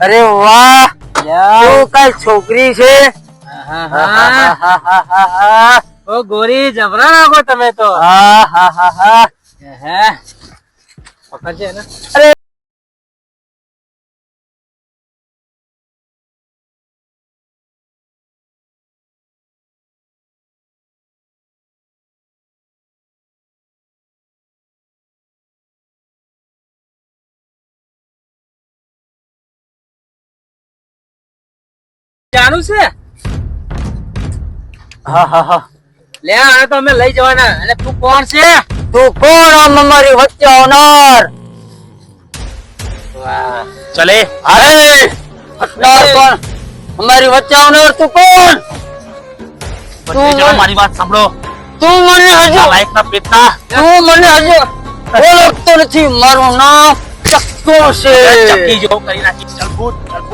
અરે વાહ તું કઈ છોકરી છે? ઓ ગોરી જબરા નાખો તમે તો. હા હા હા. હા હે પકડજે ને જાણું છે? હા હા હા. લે આ તો અમે લઈ જવાના. અને તું કોણ છે? તું કોણ? આમ અમારી વચ્ચે આવનાર. ચલે. અરે કોણ? અમારી વચ્ચે આવનાર તું કોણ? તું જો મારી વાત સાંભળો. તું મને હજુ લાયક ના પેટના. તું મને હજુ ઓળખતો નથી. મારું નામ ચક્કુ છે ચક્કી જો કરી નાખી.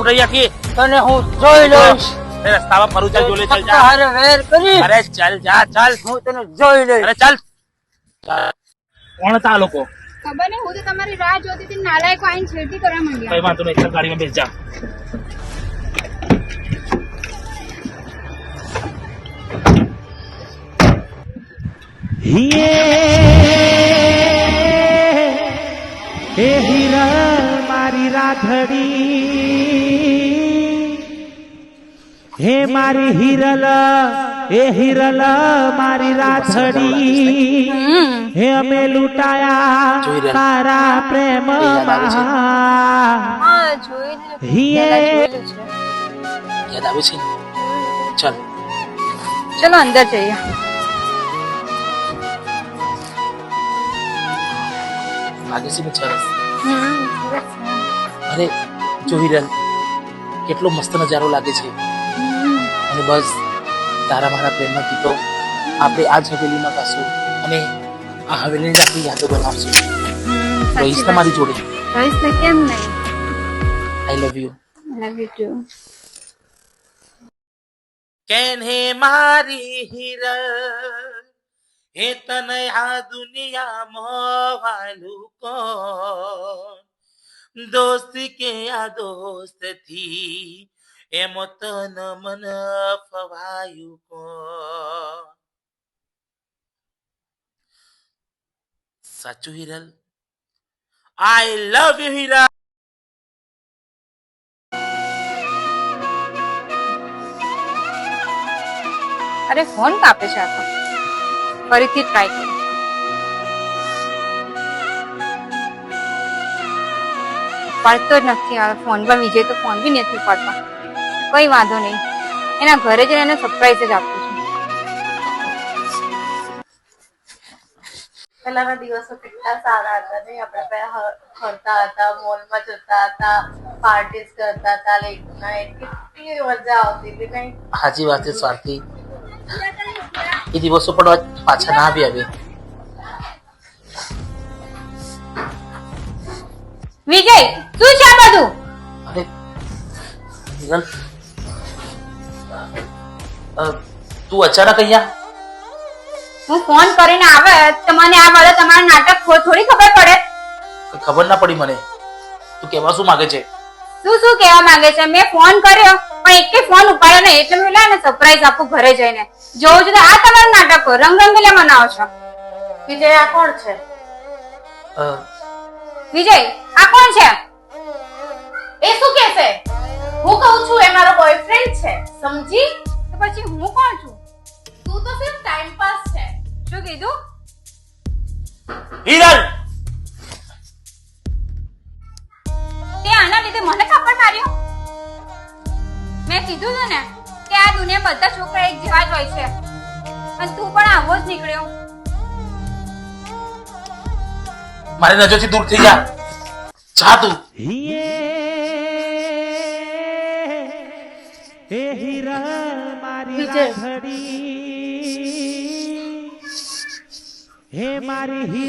રહી આખી. તને હું જોઈ લઈશ. રસ્તામાં ફરું ચાલ જોલે ચાલ જા. તારે વેર કરી. અરે ચાલ જા ચાલ. હું તને જોઈ લઈશ. અરે ચાલ. ચાલ. કોણ હતા લોકો? ખબર નહીં હું તો તમારી રાહ જોતી હતી નાલાયકો આઈને છેડતી કરવા કઈ વાંધો નહીં ચાલ ગાડીમાં બેસ જા. રાધડી। હે મારી હિરલ એ હિરલ મારી રાધડી। હે અમે લૂંટાયા તારા પ્રેમ હિયે। યાદ આવે છે? ચાલ. ચલો અંદર જઈએ. છે ને અરે જોઈ રહ્યા કેટલો મસ્ત નજારો લાગે છે. અને બસ તારા મારા પ્રેમના ગીતો આપણે આ જ હવેલીમાં ગાશું અને આ હવેલીની આપણી યાદો બનાવશું. રહીશ તમારી જોડે. રહીશ ને કેમ નહીં? I love you love you too can હે મારી હીર હે તને આ દુનિયામાં વાલું કોણ? દોસ્તી કે આ દોસ્તથી એમ તન મન ફવાયું કો સાચું Hiral I love you Hiral અરે ફોન કાપે છે આ તો ફરીથી ટ્રાય કરો પાડતો જ નથી આ ફોન પણ વિજય તો ફોન બી નથી પડતો કોઈ વાંધો નહીં. એના ઘરે જઈને એને સરપ્રાઈઝ જ આપું છું. પહેલાના દિવસો કેટલા સારા હતા નહીં? આપણે પહેલા ફરતા હતા મોલમાં જતા હતા પાર્ટીઝ કરતા હતા લેટ નાઈટ કેટલી મજા આવતી હતી નહીં? હાજી વાત છે સ્વાર્થી. એ દિવસો પણ પાછા ના આવી હવે વિજય શું છે આ બધું અરે હિરલ તું અચાનક અહીંયા? હું ફોન કરીને આવે તો મને આ મળે તમારું નાટક થોડી ખબર પડે. ખબર ના પડી મને. તું કહેવા શું માંગે છે? શું શું કહેવા માંગે છે? મેં ફોન કર્યો પણ એકે ફોન ઉપાડ્યો નહીં. એટલે મેં લાને સરપ્રાઈઝ આપું ઘરે જઈને. જોઉં છું તો આ તમારું નાટક રંગરંગીલા મનાવો છો. વિજય આ કોણ છે? અ, વિજય આ કોણ છે? એ શું કહેશે હું કહું છું એ મારો બોયફ્રેન્ડ છે. સમજી? તો પછી હું કોણ છું? તું તો સિર્ફ ટાઈમ પાસ છે. શું કીધું? હિરલ! તે આના લીધે મને થપ્પડ માર્યો? મેં કીધું હતું ને કે આ દુનિયા બધા છોકરા એક જેવા જ હોય છે. અને તું પણ આવો જ નીકળ્યો. મારી નજરથી દૂર થઈ જા જા તું હે હિરલ મારી. રાધડી હે મારી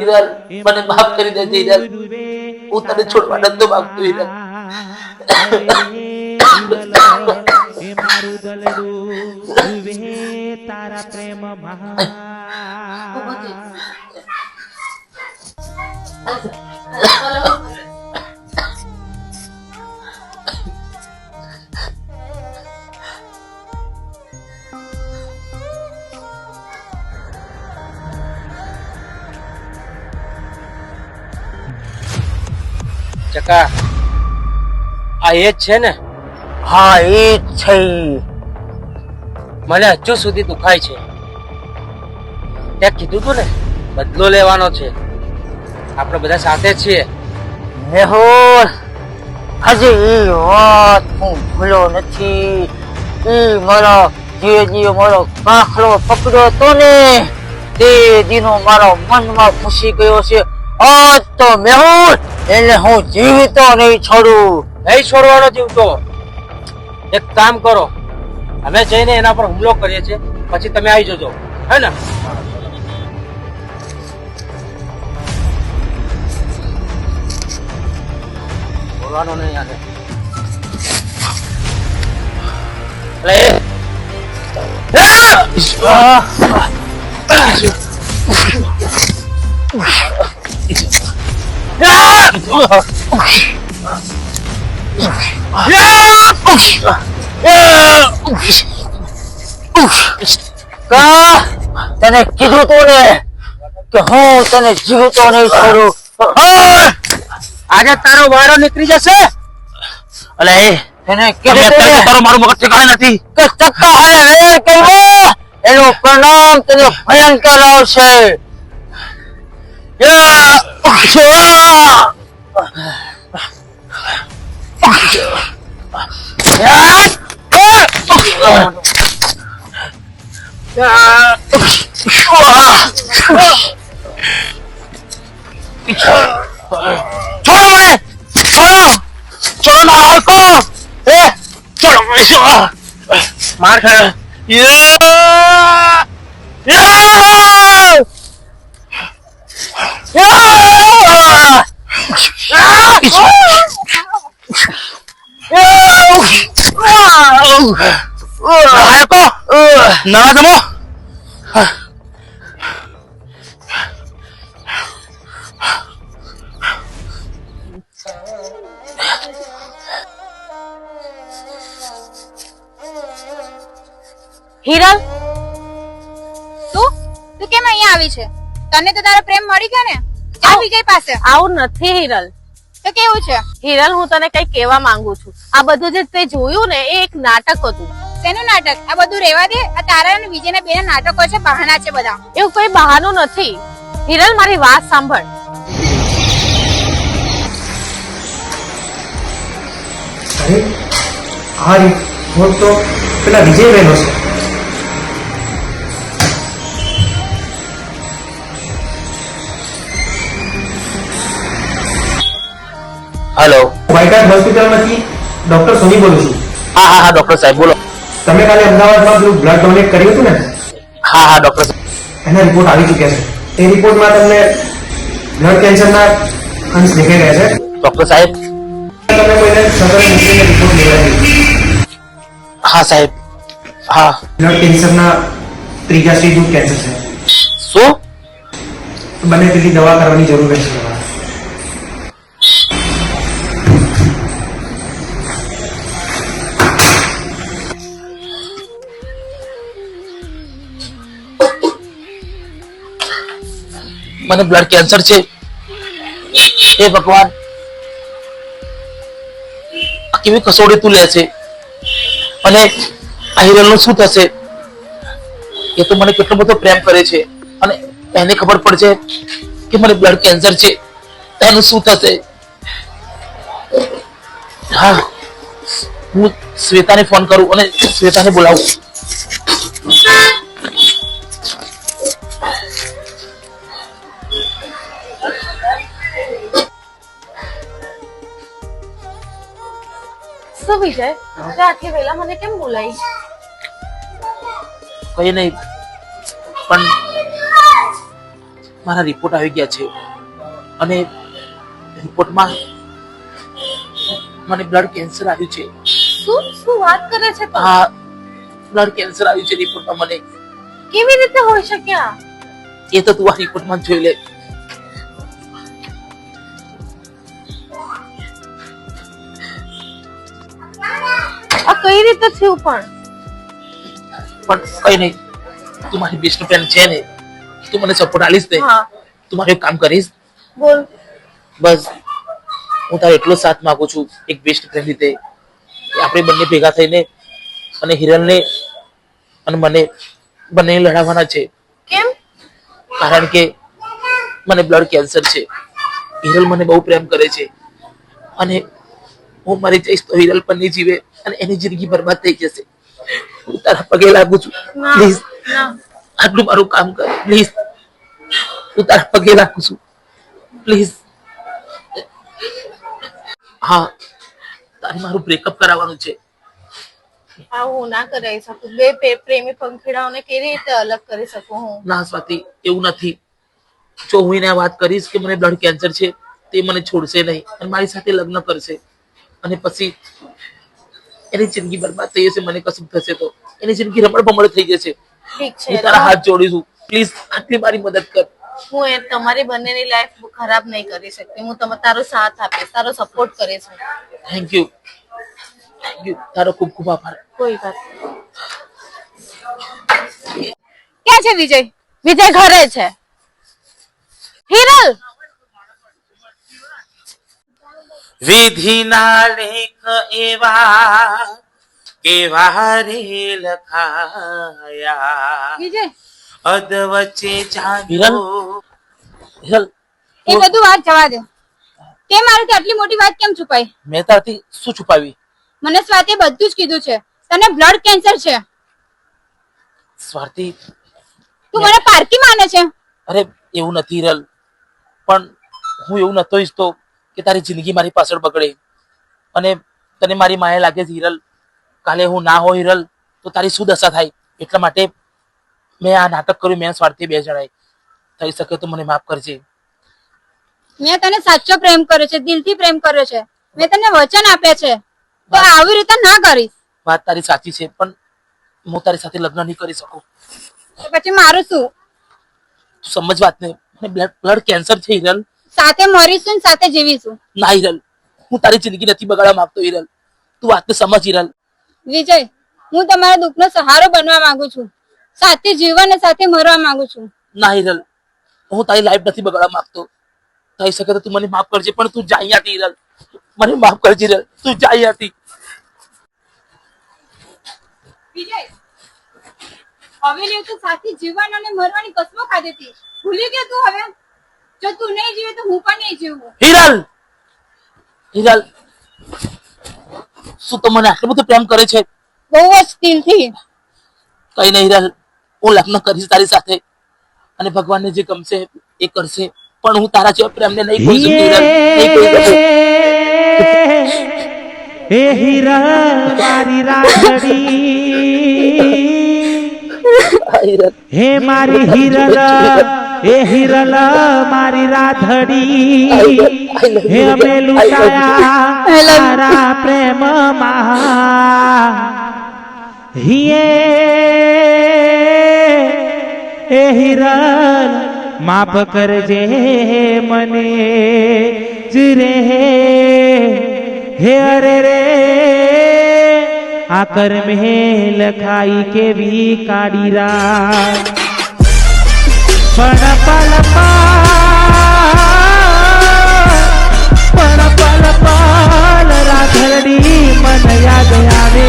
હિરલ મને માફ કરી દેજે હિરલ. હું તને છોડવા નતો માંગતો હિરલ. તારા પ્રેમ મહા. ચકા આ એ જ છે ને? હા એ જ છે. મને હજુ સુધી દુખાય છે. ત્યાં કીધું તું ને બદલો લેવાનો છે. આપણે બધા સાથે છીએ. મેહુલ હજી એ વાત હું ભૂલ્યો નથી. એ મારો જે દી મારો કાંખલો પકડ્યો તો ને તે દીનો મારો મનમાં ખુશી ગયો છે. આજ તો મેહુલ એને હું જીવતો નહીં છોડું. નહીં છોડવાનો જીવતો. એક કામ કરો. અમે જઈને એના પર હુમલો કરીએ છીએ. પછી તમે આવી જજો. હે ને? બોલવાનો નહીં આને. એટલે કા તને કીધું તું ને કે હું તને જીવતો નહીં છોડું? આજે તારો વારો નીકળી જશે? અલે એને કીધું તારો મારું મગજ ઠેકાણે નથી. કે ચક્કા હાલે વેર કર્યો એનું પરિણામ તને ભયંકર આવશે. યા! ઉછવા! યા! યા! ઉછવા! છોડો મને! છોડો! છોડો ના હલકો! એ! છોડો મને, છોડો! માર ખાય યા! યા! યા! હલકો! ના જમો હિરલ તું? તું કેમ અહીંયા આવી છે? તને તો તારો પ્રેમ મળી ગયો ને? આ વિજય પાસે. આવું નથી હિરલ. તો કેવું છે? હિરલ હું તને કઈ કહેવા માંગુ છું. આ બધું જે તે જોયું ને એ એક નાટક હતું. તેનું નાટક? આ બધું રેવા દે? આ તારા અને વિજયના બે નાટકો છે બહાના છે બધા. એવું કોઈ બહાનું નથી. હિરલ મારી વાત સાંભળ. અરે આ બોલ તો પેલા વિજયભાઈનો છે. હેલો વાયકાટ હોસ્પિટલમાંથી ડોક્ટર સોની બોલું છું. હા હા હા ડોક્ટર સાહેબ બોલો. તમે કાલે અમદાવાદમાં પેલું બ્લડ ડોનેટ કર્યું હતું ને? હા હા ડોક્ટર સાહેબ. એના રિપોર્ટ આવી ચૂક્યા છે. એ રિપોર્ટમાં તમને બ્લડ કેન્સરના અંશ દેખાઈ રહ્યા છે. ડોક્ટર સાહેબ. તમે કોઈને સદર મૂકીને રિપોર્ટ લેવા હા સાહેબ. હા. બ્લડ કેન્સરના ત્રીજા સ્ટેજનું કેન્સર છે. શું? બને તેટલી દવા કરવાની જરૂર રહેશે. મને બ્લડ કેન્સર છે. હે ભગવાન. આ કેવી કસોડી તું લે છે? અને હિરલનું શું થશે? એ તો મને કેટલો બધો પ્રેમ કરે છે. અને એને ખબર પડશે કે મને બ્લડ કેન્સર છે. એનું શું થશે? હા, હું શ્વેતાને ફોન કરું અને શ્વેતાને બોલાવું. શું વિજય આટલી વહેલા મને કેમ બોલાઈ કઈ નહીં. પણ મારા રિપોર્ટ આવી ગયા છે. અને રિપોર્ટમાં મને બ્લડ કેન્સર આવ્યું છે. શું? શું વાત કરે છે હા બ્લડ કેન્સર આવ્યું છે રિપોર્ટમાં મને. કેવી રીતે હોઈ શક્યા એ તો તું આ રિપોર્ટમાં જોઈ લે. કઈ રીતે થયું પણ? પણ કઈ નહીં. તું મારી બેસ્ટ ફ્રેન્ડ છે ને તું મને સપોર્ટ આલીશ ને હા. તું મારું કામ કરીશ. બોલ. બસ હું તારો એટલો સાથ માંગુ છું એક બેસ્ટ ફ્રેન્ડ રીતે કે આપણે બંને ભેગા થઈને અને હિરલને અને મને બંને લડાવવાના છે. કેમ? કારણ કે મને બ્લડ કેન્સર છે. હિરલ મને બહુ પ્રેમ કરે છે. અને હું મરી જઈશ તો હિરલ પણ નહીં જીવે અને એની જિંદગી બરબાદ થઈ જશે. હું તારા પગે લાગુ છું. પ્લીઝ આટલું મારું કામ કર. પ્લીઝ હું તારા પગે લાગુ છું. પ્લીઝ હા તારે મારું બ્રેકઅપ કરાવવાનું છે. આવું ના કરાવી શકું. બે પ્રેમી પંખીડાઓને કેવી રીતે અલગ કરી શકું હું? ના સ્વાતિ એવું નથી. જો હું એને આ વાત કરીશ કે મને બ્લડ કેન્સર છે તે મને છોડશે નહીં અને મારી સાથે લગ્ન કરશે. અને પછી એની જિંદગી બરબાદ થઈ જશે મને કશું થશે તો. એની જિંદગી રમણ ભમણ થઈ જશે. હું છે તારા હાથ જોડીશું. પ્લીઝ આટલી મારી મદદ કર. હું એ તમારી બંનેની લાઈફ ખરાબ નહીં કરી શકતી. હું તમે તારો સાથ આપીશ તારો સપોર્ટ કરીશ હું. થેન્ક યુ થેન્ક યુ તારો ખૂબ ખૂબ આભાર. કોઈ વાત ક્યાં છે વિજય? વિજય ઘરે છે. હિરલ! વિધિના લેખ એવા કેવા રે લખાયા? અદ વચ્ચે હિરલ? એ બધું વાત જવા દે. તે મારી આટલી મોટી વાત કેમ છુપાઈ? મેં તારથી શું છુપાવી? મને સ્વાતે બધું જ કીધું છે. તને બ્લડ કેન્સર છે. સ્વાર્થી તું મને પારકી માને છે. અરે એવું નથી રલ પણ હું એવું નતો ઈચ્છતો. કે તારી જિંદગી મારી પાછળ બગડે. અને તને મારી માયા લાગે છે હિરલ. કાલે હું ના હોય હિરલ તો તારી શું દશા થાય? એટલા માટે મેં આ નાટક કર્યું મેં સ્વાર્થી બે જણાય થઈ શકે તો મને માફ કરજે. મેં તને સાચો પ્રેમ કર્યો છે દિલથી પ્રેમ કર્યો છે. મેં તને વચન આપ્યા છે. તો આવી રીતે ના કરીશ. વાત તારી સાચી છે પણ હું તારી સાથે લગ્ન નહીં કરી શકું. પછી મારું શું? સમજ વાત ને મને બ્લડ કેન્સર છે હિરલ. સાથે મરીશું સાથે જીવીશું. ના હિરલ હું તારી જિંદગી નથી બગાડવા માંગતો હિરલ. તું વાતને સમજ હિરલ. વિજય હું તમારા દુઃખનો સહારો બનવા માંગુ છું. સાથે જીવવા અને સાથે મરવા માંગુ છું. ના હિરલ હું તારી લાઈફ નથી બગાડવા માંગતો. થઈ શકે તો તું મને માફ કરજે પણ તું જાય અહીંયાથી હિરલ? મને માફ કરજે હિરલ તું જાય અહીંયાથી વિજય હવેલી તો સાથે જીવવાની અને મરવાની કસમો ખાધી હતી ભૂલી ગયો તું હવે? જો તું નહીં જીવે તો હું પણ નહીં જીવું. હિરલ! હિરલ! શું તો મને આટલું બધું પ્રેમ કરે છે? બહુ જ દિલથી. કઈ નહીં હિરલ હું લગ્ન કરીશ તારી સાથે. અને ભગવાનને જે ગમશે એ કરશે. પણ હું તારા જેવા પ્રેમને નહીં ભૂલી શકું, હિરલ. નહીં ભૂલી શકું. હે હિરલ મારી રાતડી હે મારી હિરલ. હે હિરલ મારી રાધડી હે અમે લૂંટાયા તારા પ્રેમમાં. હિયે એ હિરલ માફ કરજે મને. જ રે હે અરે રે આ કર્મે લખાઈ કેવી કાઢી રા படபலப்பா படபலப்பால ராகலடி மனையாக யாவே